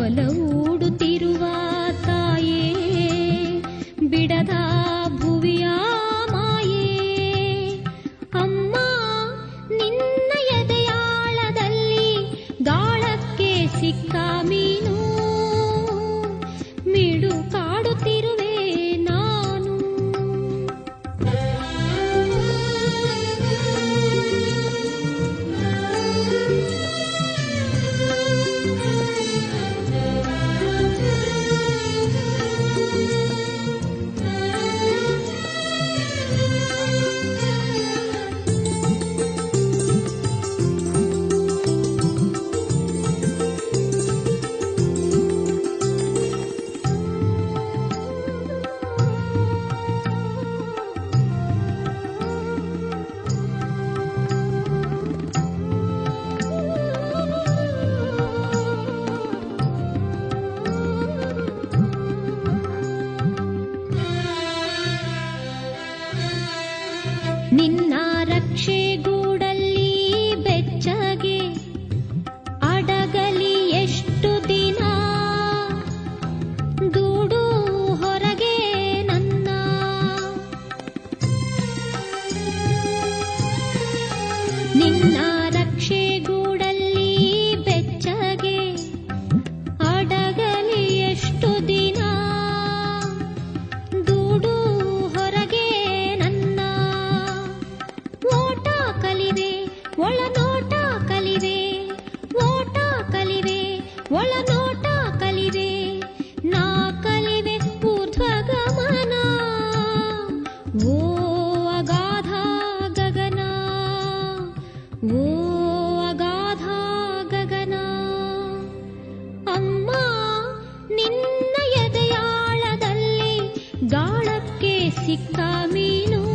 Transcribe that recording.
ಒಲವೂಡುತ್ತಿರುವ ನಿನ್ನ ನಿನ್ನ ಎದೆಯಾಳದಲ್ಲಿ ಗಾಳಕ್ಕೆ ಸಿಕ್ಕ ಮೀನು.